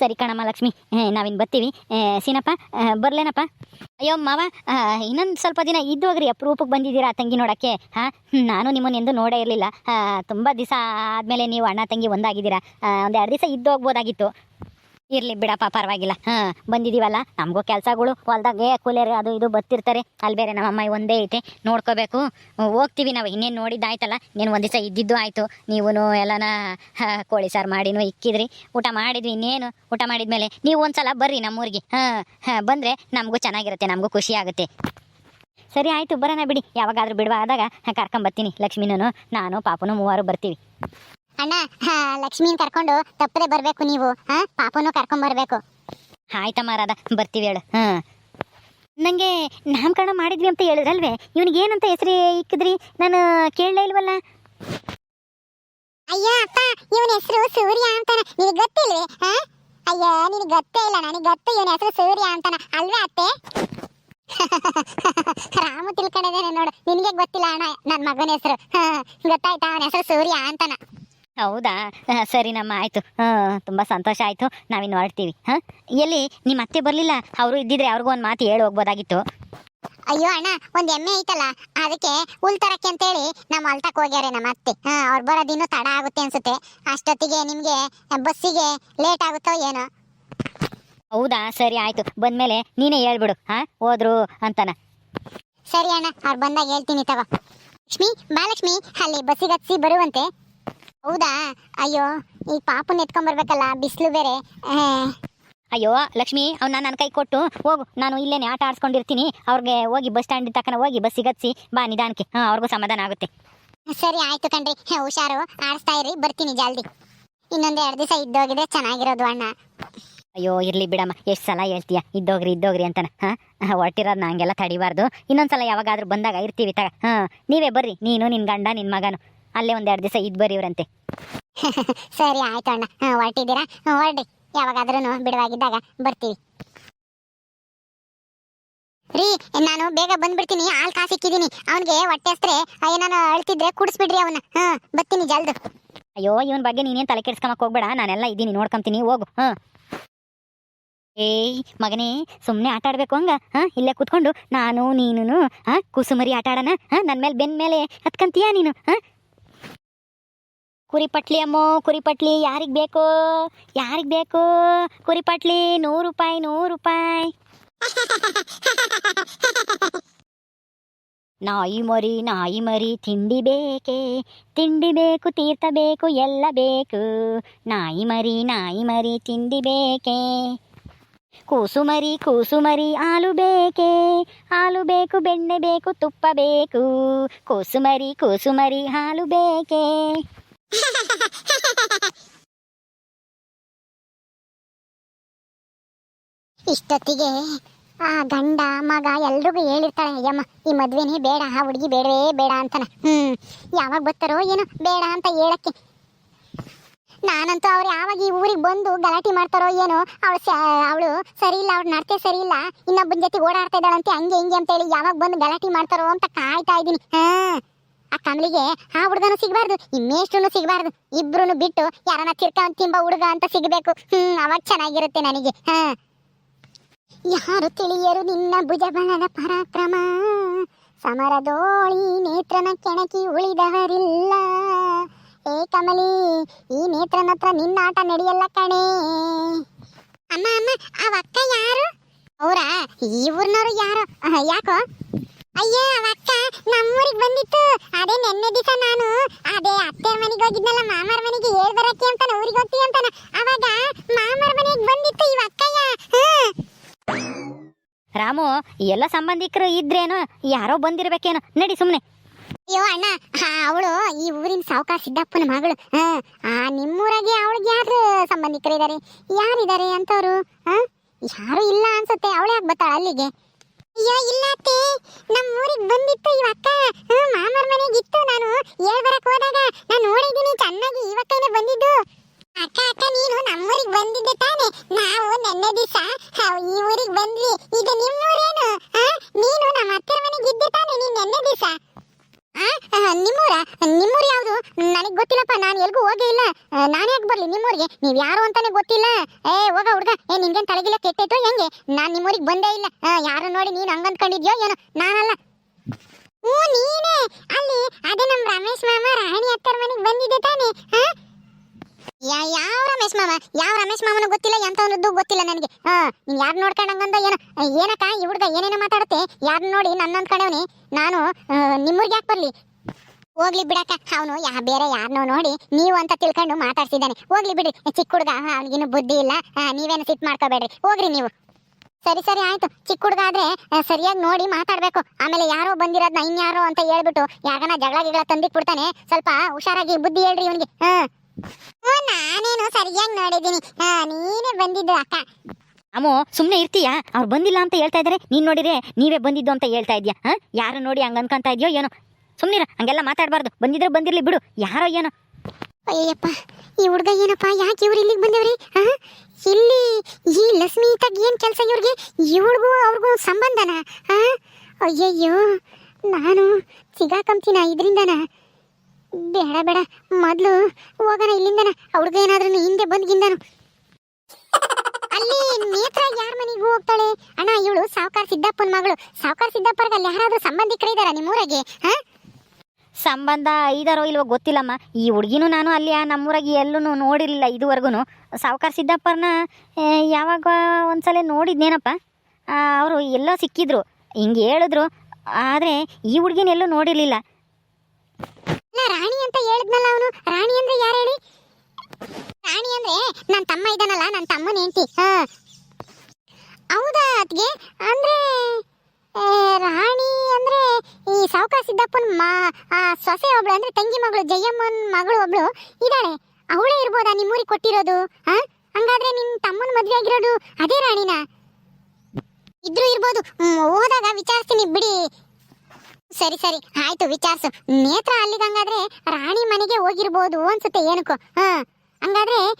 ಸರಿ ಕಣಮ್ಮ ಲಕ್ಷ್ಮಿ ನಾವಿನ್ ಬರ್ತೀವಿ. ಸೀನಪ್ಪ ಬರ್ಲೇನಪ್ಪ? ಅಯ್ಯೋ ಮಾವ ಇನ್ನೊಂದು ಸ್ವಲ್ಪ ದಿನ ಇದ್ದು ಹೋಗ್ರಿ ಅಪರೂಪಕ್ಕೆ ಬಂದಿದ್ದೀರಾ ತಂಗಿ ನೋಡಕ್ಕೆ, ಹಾಂ? ನಾನು ನಿಮ್ಮನ್ನು ಎಂದು ನೋಡೇ ಇರಲಿಲ್ಲ. ತುಂಬ ದಿವಸ ಆದಮೇಲೆ ನೀವು ಅಣ್ಣ ತಂಗಿ ಒಂದಾಗಿದ್ದೀರಾ. ಒಂದು ಎರಡು ದಿವಸ ಇದ್ದು ಹೋಗ್ಬೋದಾಗಿತ್ತು. ಇರಲಿ ಬಿಡಪ್ಪ, ಪರವಾಗಿಲ್ಲ. ಹಾ, ಬಂದಿದೀವಲ್ಲ? ನಮಗೂ ಕೆಲಸಗಳು. ಹೊಲ್ದಾಗೆ ಕೂಲಿಯರ್ ಅದು ಇದು ಬತ್ತಿರ್ತಾರೆ. ಅಲ್ಲಿ ಬೇರೆ ನಮ್ಮ ಅಮ್ಮಾಯಿ ಒಂದೇ ಐತೆ. ನೋಡ್ಕೋಬೇಕು. ಹೋಗ್ತೀವಿ ನಾವು. ಇನ್ನೇನು ನೋಡಿದ್ದಾಯ್ತಲ್ಲ? ನೀನ್ ಒಂದು ದಿವಸ ಇದ್ದಿದ್ದು ಆಯಿತು. ನೀವು ಎಲ್ಲನ ಕೋಳಿ ಸಾರು ಮಾಡಿನೂ ಇಕ್ಕಿದ್ರಿ. ಊಟ ಮಾಡಿದ್ವಿ ಇನ್ನೇನು? ಊಟ ಮಾಡಿದ್ಮೇಲೆ ನೀವು ಒಂದ್ಸಲ ಬರ್ರಿ ನಮ್ಮೂರಿಗೆ. ಹಾಂ ಹಾಂ, ಬಂದರೆ ನಮಗೂ ಚೆನ್ನಾಗಿರುತ್ತೆ, ನಮಗೂ ಖುಷಿ ಆಗುತ್ತೆ. ಸರಿ, ಆಯಿತು. ಬರೋಣ ಬಿಡಿ. ಯಾವಾಗಾದ್ರೂ ಬಿಡುವಾದಾಗ ಕರ್ಕೊಂಬರ್ತೀನಿ ಲಕ್ಷ್ಮೀನೂ ನಾನು, ಪಾಪನು ಮೂವರು ಬರ್ತೀವಿ. ಅಣ್ಣ ಹಾ, ಲಕ್ಷ್ಮೀನ್ ಕರ್ಕೊಂಡು ತಪ್ಪದೆ ಬರ್ಬೇಕು ನೀವು. ಹಾ ಪಾಪನು ಕರ್ಕೊಂಡ್ ಬರ್ಬೇಕು. ಆಯ್ತಮ್ಮ ರಾಧ ಬರ್ತೀವಿ ಹೇಳು. ನಂಗೆ ನನಗೆ ನಾಮಕರಣ ಮಾಡಿದ್ವಿ ಅಂತ ಹೇಳಿದ್ರಲ್ವೇ? ಇವನಿಗೆ ಏನಂತ ಹೆಸರಿ ಇಕ್ಕಿದ್ರಿ? ನಾನು ಕೇಳಲೇ ಇಲ್ವಲ್ಲ? ಅಯ್ಯ ಅಪ್ಪ ಇವನ ಹೆಸರು ಸೂರ್ಯ ಅಂತಾನ. ನಿನಗೆ ಗೊತ್ತಿಲ್ವೇ? ಹಾ? ಅಯ್ಯ ನಿನಗೆ ಗೊತ್ತೇ ಇಲ್ಲ. ನನಗೆ ಗೊತ್ತು ಇವನ ಹೆಸರು ಸೂರ್ಯ ಅಂತಾನ. ಅಲ್ವೇ ಅತ್ತೆ? ರಾಮು ತಿಳ್ಕೊಂಡಿದ್ದೇನೆ ನೋಡು. ನಿನಗೆ ಗೊತ್ತಿಲ್ಲ ಅಣ್ಣ ನನ್ನ ಮಗನ ಹೆಸರು. ಹಾ ಗೊತ್ತಾಯ್ತಾ? ಅವನ ಹೆಸರು ಸೂರ್ಯ ಅಂತಾನ. ಹೌದಾ? ಸರಿ ಸರಿನಮ್ಮ ಆಯ್ತು. ಹಾಂ ತುಂಬ ಸಂತೋಷ ಆಯ್ತು. ನಾವಿನ್ನು ಹೊರಡ್ತೀವಿ. ಹ ಎಲ್ಲಿ? ನಿಮ್ಮ ಅತ್ತೆ ಬರಲಿಲ್ಲ? ಅವರು ಇದ್ದಿದ್ರೆ ಅವ್ರಿಗೂ ಒಂದು ಮಾತು ಹೇಳಿ ಹೋಗ್ಬೋದಾಗಿತ್ತು. ಅಯ್ಯೋ ಅಣ್ಣ ಒಂದ್ ಎಮ್ಮೆ ಐತಲ್ಲ? ಅದಕ್ಕೆ ಹುಲ್ ತರಕ್ಕೆ ಅಂತೇಳಿ ನಮ್ಮ ಹೊಲ್ತಕ್ ಹೋಗ್ಯಾರೆ ನಮ್ಮ ಅತ್ತೆ. ಹಾ ಅವ್ರು ಬರೋದಿನ್ನೂ ತಡ ಆಗುತ್ತೆ ಅನ್ಸುತ್ತೆ. ಅಷ್ಟೊತ್ತಿಗೆ ನಿಮ್ಗೆ ಬಸ್ಸಿಗೆ ಲೇಟ್ ಆಗುತ್ತೋ ಏನೋ? ಹೌದಾ? ಸರಿ ಆಯಿತು. ಬಂದಮೇಲೆ ನೀನೇ ಹೇಳ್ಬಿಡು. ಹಾ ಹೋದ್ರು ಅಂತಾನ. ಸರಿ ಅಣ್ಣ ಅವ್ರು ಬಂದಾಗ ಹೇಳ್ತೀನಿ ತಗೋ. ಲಕ್ಷ್ಮಿ ಬಾಲಕ್ಷ್ಮಿ ಅಲ್ಲಿ ಬಸ್ಸಿಗೆ ಹತ್ಸಿ ಬರುವಂತೆ. ಹೌದಾ? ಅಯ್ಯೋ ಈ ಪಾಪನ ಎತ್ಕೊಂಡ್ ಬರ್ಬೇಕಲ್ಲ ಬಿಸಿಲು ಬೇರೆ. ಅಯ್ಯೋ ಲಕ್ಷ್ಮಿ ಅವ್ನ ನನ್ನ ಕೈ ಕೊಟ್ಟು ಹೋಗು. ನಾನು ಇಲ್ಲೇನೆ ಆಟ ಆಡ್ಸ್ಕೊಂಡಿರ್ತೀನಿ. ಅವ್ರಿಗೆ ಹೋಗಿ ಬಸ್ ಸ್ಟ್ಯಾಂಡ್ ತಕ್ಕನ ಹೋಗಿ ಬಸ್ ಸಿಗತ್ಸಿ ಬಾ ನಿಧಾನಕ್ಕೆ. ಹಾಂ ಅವ್ರಿಗೂ ಸಮಾಧಾನ ಆಗುತ್ತೆ. ಸರಿ ಆಯ್ತು ಕಣ್ರಿ. ಹುಷಾರು. ಆಡಿಸ್ತಾ ಇರಿ ಬರ್ತೀನಿ ಜಲ್ದಿ. ಇನ್ನೊಂದು ಎರಡು ದಿವಸ ಇದ್ದೋಗಿದ್ರೆ ಚೆನ್ನಾಗಿರೋದು ಅಣ್ಣ. ಅಯ್ಯೋ ಇರ್ಲಿ ಬಿಡಮ್ಮ. ಎಷ್ಟು ಸಲ ಹೇಳ್ತೀಯ? ಇದ್ದೋಗ್ರಿ ಇದ್ದೋಗ್ರಿ ಅಂತಾನ. ಹಾಂ ಹೊರಟಿರೋದು ನಂಗೆಲ್ಲ ತಡಿಬಾರ್ದು. ಇನ್ನೊಂದ್ಸಲ ಯಾವಾಗಾದ್ರೂ ಬಂದಾಗ ಇರ್ತೀವಿ ತಗ. ಹಾಂ ನೀವೇ ಬರ್ರಿ. ನೀನು ನಿನ್ನ ಗಂಡ ನಿನ್ನ ಮಗನು. ಅಲ್ಲೇ ಒಂದೆರಡು ದಿವಸ ಇದ್ದು ಬರೀವ್ರಂತೆ ಸರಿ ಆಯ್ತು ಅಣ್ಣ. ಹಾ, ಹೊರಟಿದ್ದೀರಾ? ಹೊರಡಿ. ಯಾವಾಗಾದ್ರೂ ಬಿಡುವಾಗಿದ್ದಾಗ ಬರ್ತೀವಿ. ರೀ ನಾನು ಬೇಗ ಬಂದ್ಬಿಡ್ತೀನಿ. ಕಾಸಿ ಇಟ್ಟಿದೀನಿ ಅವನಿಗೆ ಹೊಟ್ಟೆ ಹಸ್ತ್ರೆ ಏನಾನ ಅಳ್ತಿದ್ರೆ ಕುಡಿಸ್ಬಿಡ್ರಿ ಅವನ್ನ ಹಾ ಬರ್ತೀನಿ ಜಲ್ದು. ಅಯ್ಯೋ ಇವನ್ ಬಗ್ಗೆ ನೀನೇನು ತಲೆ ಕೆಡ್ಸ್ಕೊಂಬಕ್ ಹೋಗ್ಬೇಡ. ನಾನೆಲ್ಲ ಇದ್ದೀನಿ ನೋಡ್ಕೊಂತೀನಿ ಹೋಗು. ಹಾ. ಏಯ್ ಮಗನೇ ಸುಮ್ಮನೆ ಆಟ ಆಡ್ಬೇಕು ಹಂಗ? ಹಾ ಇಲ್ಲೇ ಕೂತ್ಕೊಂಡು ನಾನು ನೀನು ಹಾ ಕುಸುಮರಿ ಆಟ ಆಡೋಣ? ಹಾ ನನ್ನ ಮೇಲೆ ಬೆನ್ ಮೇಲೆ ಹತ್ಕಂತೀಯ ನೀನು? ಹಾಂ ಕುರಿಪಟ್ಲಿ ಅಮ್ಮೋ, ಕುರಿಪಟ್ಲಿ ಯಾರಿಗೆ ಬೇಕು? ಯಾರಿಗೆ ಬೇಕು? ಕುರಿಪಟ್ಲಿ ನೂರು ರೂಪಾಯಿ ನೂರು ರೂಪಾಯಿ. ನಾಯಿ ಮರಿ ನಾಯಿ ಮರಿ, ತಿಂಡಿ ಬೇಕೆ? ತಿಂಡಿ ಬೇಕು, ತೀರ್ಥ ಬೇಕು, ಎಲ್ಲ ಬೇಕು. ನಾಯಿ ಮರಿ ನಾಯಿ ಮರಿ, ತಿಂಡಿ ಬೇಕೆ? ಕೂಸುಮರಿ ಕೂಸುಮರಿ ಕೂಸು ಮರಿ, ಹಾಲು ಬೇಕೆ? ಹಾಲು ಬೇಕು, ಬೆಣ್ಣೆ ಬೇಕು, ತುಪ್ಪ ಬೇಕು. ಕೂಸುಮರಿ ಕೂಸುಮರಿ ಹಾಲು ಬೇಕೆ? ಇಷ್ಟೊತ್ತಿಗೆ ಆ ಗಂಡ, ಮಗ ಎಲ್ರಿಗೂ ಹೇಳಿರ್ತಾಳೆ ಯಮ್ಮ ಈ ಮದ್ವೆನೇ ಬೇಡ, ಆ ಹುಡುಗಿ ಬೇಡವೇ ಬೇಡ ಅಂತಾನೆ. ಹ್ಮ್, ಯಾವಾಗ ಬರ್ತಾರೋ ಏನೋ ಬೇಡ ಅಂತ ಹೇಳಕ್ಕೆ. ನಾನಂತೂ ಅವ್ರು ಯಾವಾಗ ಈ ಊರಿಗೆ ಬಂದು ಗಲಾಟೆ ಮಾಡ್ತಾರೋ ಏನೋ, ಅವಳು ಅವಳು ಸರಿ ಇಲ್ಲ ಅವ್ಳು ನಡತೆ ಸರಿ ಇಲ್ಲ ಇನ್ನೊಬ್ಬನ ಜೊತೆ ಓಡಾಡ್ತಾ ಇದ್ದಾಳಂತೆ, ಹಂಗೆ ಹಿಂಗೆ ಅಂತ ಹೇಳಿ ಯಾವಾಗ ಬಂದು ಗಲಾಟೆ ಮಾಡ್ತಾರೋ ಅಂತ ಕಾಯ್ತಾ ಇದ್ದೀನಿ. ಹಾ. ಆ ಕಮಲಿಗೆ ಆ ಹುಡುಗನು ಸಿಗಬಾರ್ದು ಈ ಸಿಗಬಾರ್ದು. ಇಬ್ರು ಬಿಟ್ಟು ಯಾರನ್ನ ತಿರ್ಕ ತಿಂಬ ಹುಡುಗ ಅಂತ ಸಿಗಬೇಕು. ಹ್ಮ್, ಅವಾಗ ಚೆನ್ನಾಗಿರುತ್ತೆ ನನಗೆ. ಹಾ. ಯಾರು ತಿಳಿಯರು ನಿನ್ನ ಭುಜಬಲದ ಪರಾಕ್ರಮ? ಸಮರದೋಳಿ ನೇತ್ರನ ಕೆಣಕಿ ಉಳಿದವರಿಲ್ಲ. ಏ ಕಮಲಿ, ಈ ನೇತ್ರನ ಹತ್ರ ನಿನ್ನ ಆಟ ನಡೆಯಲ್ಲ ಕಣೆ. ಅಮ್ಮ ಅಮ್ಮ ಅವ ಅಕ್ಕ ಯಾರು? ಅವರ? ಈ ಊರ್ನವ್ರು ಯಾರು? ಯಾಕೋ? ಅಯ್ಯೋ ಅವಕ್ಕ ನಮ್ಮೂರಿಗೆ ಬಂದಿತ್ತು. ಅದೇ ನೆನ್ನೆ ದಿವಸ ನಾನು ಅದೇ ಅತ್ತೆ ಮನೆಗೆ ಹೋಗಿದ್ನಲ್ಲ ಮಾಮರ ಮನೆಗೆ ಹೇಳ್ ಬರಕ್ಕೆ ಅಂತ ಊರಿಗೆ ಹೋಗ್ತೀವಿ ಅಂತಾನ. ಅವಾಗ ಮಾಮರ ಮನೆಗೆ ಬಂದಿತ್ತು ಇವ ಅಕ್ಕಯ್ಯ. ರಾಮು ಎಲ್ಲ ಸಂಬಂಧಿಕರು ಇದ್ರೇನು ಯಾರೋ ಬಂದಿರ್ಬೇಕೇನು? ನಡಿ ಸುಮ್ಮನೆ ಅಯ್ಯೋ ಅಣ್ಣ ಅವಳು ಈ ಊರಿನ ಸಾವುಕಾರ ಸಿದ್ದಪ್ಪನ ಮಗಳು. ಆ ನಿಮ್ಮೂರಾಗೆ ಅವಳಿಗೆ ಯಾರು ಸಂಬಂಧಿಕರಿದ್ದಾರೆ ಯಾರಿದ್ದಾರೆ ಅಂತವ್ರು? ಹಾ? ಯಾರು ಇಲ್ಲ ಅನ್ಸುತ್ತೆ ಅವಳೇ ಯಾಕೆ ಬರ್ತಾಳ ಅಲ್ಲಿಗೆ? ಅಯ್ಯೋ, ಇಲ್ಲ ಅತ್ತೆ. ನಮ್ಮ ಊರಿಗೆ ಬಂದಿತ್ತು ಇವ ಅಕ್ಕ. ಮಾಮರ ಮನೆಗೆ ಇತ್ತು ನಾನು. ಹೇಳ್ ಬರಕ್ ಹೋದಾಗ ನಾನು ನೋಡಿದ್ದೀನಿ, ಚೆನ್ನಾಗಿ ಇವತ್ತೇನೆ ಬಂದಿದ್ದು. ಅಕ್ಕ ಅಕ್ಕ, ನೀನು ನಮ್ಮೂರಿಗೆ ಬಂದಿದ್ದೆ ತಾನೆ. ನಾವು ನೆನ್ನೆ ದಿವಸ ಈ ಊರಿಗೆ ಬಂದ್ವಿ. ಈಗ ನಿಮ್ಮೂರೇನು? ನೀನು ನಮ್ಮ ಅತ್ತೆ ಮನೆಗೆ ಇದ್ದೆ ತಾನೆ ನೀನು ನೆನ್ನೆ ದಿವಸ. ನಿಮ್ಮೂರ? ನಿಮ್ಮೂರು ಯಾವುದು? ನನಗೆ ಗೊತ್ತಿಲ್ಲಪ್ಪ, ನಾನು ಎಲ್ಗೂ ಹೋಗೇ ಇಲ್ಲ. ನಾನು ಯಾಕೆ ಬರಲಿ ನಿಮ್ಮೂರಿಗೆ? ನೀವು ಯಾರು ಅಂತಾನೆ ಗೊತ್ತಿಲ್ಲ ಏ ಹೋಗ ಹುಡ್ಗ ಏ ನಿನ್ಗೇನ್ ತಲೆಗಿಲ್ಲ ಕೆಟ್ಟೈತೋ ಹೆಂಗೆ? ನಾನು ನಿಮ್ಮೂರಿಗೆ ಬಂದೇ ಇಲ್ಲ. ಯಾರು ನೋಡಿ ನೀನ್ ಹಂಗಂದ್ಕೊಂಡಿದ್ಯೋ ಏನೋ? ನಾನಲ್ಲ. ಓ ನೀನೇ. ಅಲ್ಲಿ, ಅದೇ ನಮ್ ರಮೇಶ್ ಮಾಮ ರಾಣಿ ಅತ್ತರ ಮನೆಗೆ ಬಂದಿದ್ದೆ ತಾನೇ. ಯಾವ ರಮೇಶ್ ಮಾಮ? ಯಾವ ರಮೇಶ್ ಮಾಮನ ಗೊತ್ತಿಲ್ಲ ಎಂತವನದ್ದು ಗೊತ್ತಿಲ್ಲ ನನಗೆ. ನೀನ್ ಯಾರು ನೋಡ್ಕೊಂಡಂಗಂದ ಏನೋ? ಏನಕ್ಕ ಈ ಹುಡುಗ ಏನೇನೋ ಮಾತಾಡುತ್ತೆ? ಯಾರು ನೋಡಿ ನನ್ನ ಅಂದ್ಕೊಂಡವನಿ ನಾನು ನಿಮ್ಮೂರಿಗೆ ಯಾಕೆ ಬರ್ಲಿ? ಹೋಗ್ಲಿ ಬಿಡಕ್ಕ. ಅವನು ಯಾ, ಬೇರೆ ಯಾರನ್ನೋ ನೋಡಿ ನೀವು ಅಂತ ತಿಳ್ಕೊಂಡು ಮಾತಾಡ್ಸಿದ್ದಾನೆ. ಹೋಗ್ಲಿ ಬಿಡ್ರಿ. ಚಿಕ್ಕ ಹುಡುಗ ಅವನಿಗಿನ್ನು ಬುದ್ಧಿ ಇಲ್ಲ. ನೀವೇನು ಸಿಟ್ ಮಾಡ್ಕೋಬೇಡ್ರಿ. ಹೋಗ್ರಿ ನೀವು. ಸರಿ ಸರಿ, ಆಯ್ತು. ಚಿಕ್ಕ ಹುಡುಗ ಆದ್ರೆ ಸರಿಯಾಗಿ ನೋಡಿ ಮಾತಾಡ್ಬೇಕು. ಆಮೇಲೆ ಯಾರೋ ಬಂದಿರೋದ್ನ ಇನ್ಯಾರೋ ಅಂತ ಹೇಳ್ಬಿಟ್ಟು ಯಾರನ್ನ ಜಗಳ ಗಿಗಳ ತಂದಿಕ್ ಬಿಡ್ತಾನೆ. ಸ್ವಲ್ಪ ಹುಷಾರಾಗಿ ಬುದ್ಧಿ ಹೇಳ್ರಿ ಇವನಿಗೆ. ಹ್ಮ್ ನಾನೇನು ಸರಿಯಾಗಿ ನೋಡಿದೀನಿ ಹಾ, ನೀನೇ ಬಂದಿದ್ದು ಅಕ್ಕ. ಅಮ್ಮೋ ಸುಮ್ಮನೆ ಇರ್ತೀಯಾ? ಅವ್ರು ಬಂದಿಲ್ಲ ಅಂತ ಹೇಳ್ತಾ ಇದ್ದಾರೆ ನೀನು ನೋಡಿದ್ರೆ ನೀವೇ ಬಂದಿದ್ದು ಅಂತ ಹೇಳ್ತಾ ಇದೆಯಾ? ಯಾರು ನೋಡಿ ಹಂಗೆ ಅನ್ಕೊಂತ ಇದೆಯೋ ಏನೋ? ಸುಮ್ಮನಿರ ಹಂಗೆಲ್ಲ ಮಾತಾಡಬಾರ್ದು. ಬಂದಿದ್ರೆ ಬಂದಿರಲಿ ಬಿಡು. ಯಾರೋ ಏನೋ. ಅಯ್ಯಪ್ಪ ಈ ಹುಡುಗ ಏನಪ್ಪ? ಯಾಕೆ ಇವ್ರು ಇಲ್ಲಿಗೆ ಬಂದವ್ರಿ? ಇಲ್ಲಿ ಈ ಲಕ್ಷ್ಮಿ ತಗ್ ಏನು ಕೆಲಸ ಇವ್ರಿಗೆ? ಇವ್ರಿಗೂ ಅವ್ರಿಗೂ ಸಂಬಂಧನ? ಅಯ್ಯಯ್ಯೋ, ನಾನು ಸಿಗಾಕಂತೀನ ಇದರಿಂದನ? ಬೇಡ ಬೇಡ. ಮೊದಲು ಹೋಗೋಣ ಇಲ್ಲಿಂದನ? ಹುಡುಗ ಏನಾದ್ರೂ ಹಿಂದೆ ಬಂದ್ಗಿಂದನು. ಅಲ್ಲಿ ನೇತ್ರ ಯಾರ ಮನೆಗೂ ಹೋಗ್ತಾಳೆ? ಅಣ್ಣ, ಇವಳು ಸಾವುಕಾರ ಸಿದ್ದಪ್ಪನ ಮಗಳು. ಸಾವುಕಾರ ಸಿದ್ದಪ್ಪರ್ಗೆ ಅಲ್ಲಿ ಯಾರಾದ್ರೂ ಸಂಬಂಧಿಕರಿದಾರ ನಿಮ್ಮೂರಾಗೆ? ಹಾ ಸಂಬಂಧ ಐದಾರೋ ಇಲ್ವೋ ಗೊತ್ತಿಲ್ಲಮ್ಮ. ಈ ಹುಡುಗಿನೂ ನಾನು ಅಲ್ಲಿ, ಆ ನಮ್ಮೂರಾಗಿ ಎಲ್ಲೂ ನೋಡಿರಲಿಲ್ಲ ಇದುವರೆಗೂ ಸಾವುಕಾರ ಸಿದ್ದಪ್ಪರನ್ನ ಯಾವಾಗ ಒಂದ್ಸಲ ನೋಡಿದ್ನೇನಪ್ಪ? ಅವರು ಎಲ್ಲೋ ಸಿಕ್ಕಿದ್ರು. ಹಿಂಗೆ ಹೇಳಿದ್ರು. ಆದರೆ ಈ ಹುಡುಗಿನ ಎಲ್ಲೂ ನೋಡಿರಲಿಲ್ಲ. ರಾಣಿ ಅಂತ ಹೇಳಿದ್ನಲ್ಲ ಅವನು. ರಾಣಿ ಅಂದ್ರೆ ಯಾರು ಹೇಳಿ? ರಾಣಿ ಅಂದ್ರೆ ನನ್ನ ತಮ್ಮ ಇದ್ದಾನಲ್ಲ ನನ್ನ ತಮ್ಮನ ಹೆಂಡತಿ. ಹೌದಾ ಅದ್ಗೆ? ಅಂದ್ರೆ ರಾಣಿ ಸಾವುಕಾರ ಸಿದ್ದಪ್ಪನ ಮಾ ಸೊಸೆ ಒಬ್ಳು ಅಂದ್ರೆ ತಂಗಿ ಮಗಳು, ಜಯಮ್ಮನ ಮಗಳು ಒಬ್ಳು ಇದ್ದಾಳೆ. ಅವಳೇ ಇರ್ಬೋದಾ ನಿಮ್ಮೂರಿಗೆ ಕೊಟ್ಟಿರೋದು ಹಾ ಹಂಗಾದ್ರೆ ನಿನ್ ತಮ್ಮನ ಮದ್ವೆ ಆಗಿರೋದು ಅದೇ ರಾಣಿನ? ಇದ್ರು ಇರ್ಬೋದು. ಹೋದಾಗ ವಿಚಾರಿಸ್ತೀನಿ ಬಿಡಿ. ಸರಿ ಸರಿ. ಆಯ್ತು, ವಿಚಾರಿಸು. ನೇತ್ರ ಅಲ್ಲಿದಂಗಾದ್ರೆ ರಾಣಿ ಮನೆಗೆ ಹೋಗಿರ್ಬೋದು ಅನ್ಸುತ್ತೆ ಏನಕ್ಕೋ, ಹಾ. ಹಂಗಾದ್ರೆ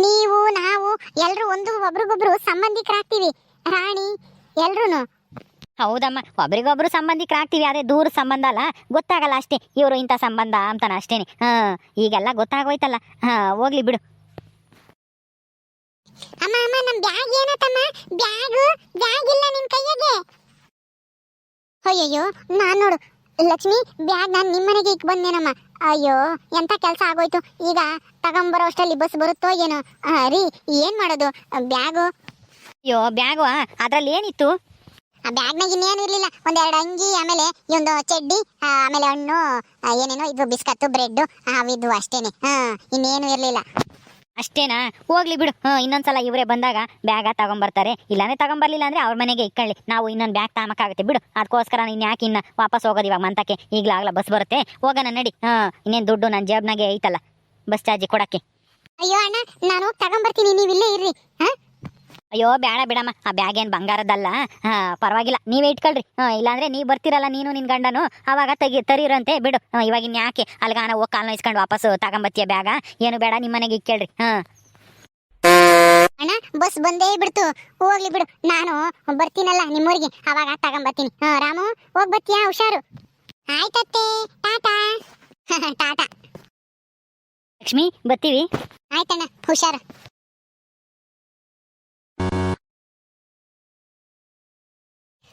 ನೀವು, ನಾವು ಎಲ್ಲರೂ ಒಂದು ಒಬ್ರಿಗೊಬ್ರು ಸಂಬಂಧಿಕರಾಗ್ತೀವಿ. ರಾಣಿ ಎಲ್ರು ಹೌದಮ್ಮ ಒಬ್ರಿಗೊಬ್ರು ಸಂಬಂಧಿಕರಾಗ್ತೀವಿ ಅದೇ ದೂರ ಸಂಬಂಧ ಅಲ್ಲ. ಗೊತ್ತಾಗಲ್ಲ ಅಷ್ಟೇ ಇವರು ಇಂಥ ಸಂಬಂಧ ಅಂತಾನೆ ಅಷ್ಟೇನೆ. ಹಾಂ ಈಗೆಲ್ಲ ಗೊತ್ತಾಗೋಯ್ತಲ್ಲ. ಹಾಂ ಹೋಗ್ಲಿ ಬಿಡು. ಅಮ್ಮ ಅಮ್ಮ ನಮ್ ಬ್ಯಾಗ್ ಏನತ್ತಮ್ಮ? ಬ್ಯಾಗ್ ಬ್ಯಾಗ್ ಇಲ್ಲ ನಿನ್ ಕೈಯಾಗೆ ಅಯ್ಯಯ್ಯೋ ನಾನ್ ನೋಡು ಲಕ್ಷ್ಮಿ ಬ್ಯಾಗ್ ನಾನು ನಿಮ್ಮನೆಗೆ ಇಕ್ ಬಂದೇನಮ್ಮ? ಅಯ್ಯೋ ಎಂತ ಕೆಲಸ ಆಗೋಯ್ತು? ಈಗ ತಗೊಂಬರೋ ಅಷ್ಟರಲ್ಲಿ ಬಸ್ ಬರುತ್ತೋ ಏನೋ? ರೀ ಏನ್ ಮಾಡೋದು? ಬ್ಯಾಗು? ಅಯ್ಯೋ ಬ್ಯಾಗು ಅದ್ರಲ್ಲಿ ಏನಿತ್ತು? ಆ ಬ್ಯಾಗ್ನಾಗ ಇನ್ನೇನು ಇರ್ಲಿಲ್ಲ. ಒಂದೆರಡು ಅಂಗಿ ಆಮೇಲೆ ಈ ಒಂದು ಚಡ್ಡಿ ಆಮೇಲೆ ಹಣ್ಣು ಏನೇನೋ ಇದು ಬಿಸ್ಕತ್ತು ಬ್ರೆಡ್ ಅವಿದ್ವು ಅಷ್ಟೇನೆ. ಹಾ ಇನ್ನೇನು ಇರ್ಲಿಲ್ಲ. ಅಷ್ಟೇನಾ? ಹೋಗ್ಲಿ ಬಿಡು. ಹ್ಞೂ ಇನ್ನೊಂದ್ಸಲ ಇವರೇ ಬಂದಾಗ ಬ್ಯಾಗ ತಗೊಂಬರ್ತಾರೆ. ಇಲ್ಲಾಂದ್ರೆ ತಗೊಂಬರ್ಲಿಲ್ಲ ಅಂದ್ರೆ ಅವ್ರ ಮನೆಗೆ ಇಕ್ಕಳ್ಳಿ. ನಾವು ಇನ್ನೊಂದು ಬ್ಯಾಗ್ ತಾಮಕ್ಕಾಗುತ್ತೆ ಬಿಡು. ಅದಕ್ಕೋಸ್ಕರ ನೀನು ಯಾಕೆ ಇನ್ನು ವಾಪಸ್ ಹೋಗೋದು ಇವಾಗ ಮಂತಕ್ಕೆ? ಈಗಲಾಗ್ಲ ಬಸ್ ಬರುತ್ತೆ. ಹೋಗೋಣ ನಡಿ. ಹಾಂ ಇನ್ನೇನು ದುಡ್ಡು ನನ್ನ ಜೇಬ್ನಾಗೆ ಐತಲ್ಲ. ಬಸ್ ಚಾರ್ಜಿ ಕೊಡಕ್ಕೆ. ಅಯ್ಯೋ ಅಣ್ಣ ನಾನು ಹೋಗಿ ತಗೊಂಬರ್ತೀನಿ. ನೀವು ಇಲ್ಲೇ ಇರ್ರಿ. ಹಾ? ಅಯ್ಯೋ ಬೇಡ ಬಿಡಮ್ಮ. ಆ ಬ್ಯಾಗ್ ಏನು ಬಂಗಾರದಲ್ಲ ಹಾಂ ಪರವಾಗಿಲ್ಲ. ನೀವೇ ಇಟ್ಕೊಳ್ರಿ. ಹಾಂ ಇಲ್ಲಾಂದ್ರೆ ನೀವು ಬರ್ತಿರಲ್ಲ ನೀನು ನಿನ್ನ ಗಂಡನು. ಅವಾಗ ತೆಗಿ ತರಿರಂತೆ. ಬಿಡು. ಇವಾಗ ಇನ್ಯಾಕೆ ಅಲ್ಗಾನ ಹೋಗಿ ಕಾಲ್ ನೋಯ್ಸ್ಕೊಂಡು ವಾಪಸ್ ತಗೊಂಬತ್ತಿಯ ಬ್ಯಾಗ? ಏನು ಬೇಡ ನಿಮ್ಮ ಮನೆಗೆ ಇಕ್ಕೇಳ್ರಿ. ಹಾಂ. ಅಣ್ಣ ಬಸ್ ಬಂದೇ ಬಿಡ್ತು. ಹೋಗ್ಲಿ ಬಿಡು. ನಾನು ಬರ್ತೀನಲ್ಲ ನಿಮ್ಮೂರಿಗೆ. ಅವಾಗ ತಗೊಂಬರ್ತೀನಿ ಹಾ ರಾಮು ಹೋಗ್ ಬರ್ತೀಯಾ ಹುಷಾರು. ಆಯ್ತತ್ತೆ. ಟಾಟಾ. ಟಾಟಾ. ಲಕ್ಷ್ಮಿ ಬರ್ತೀವಿ ಆಯ್ತಣ್ಣ ಹುಷಾರು.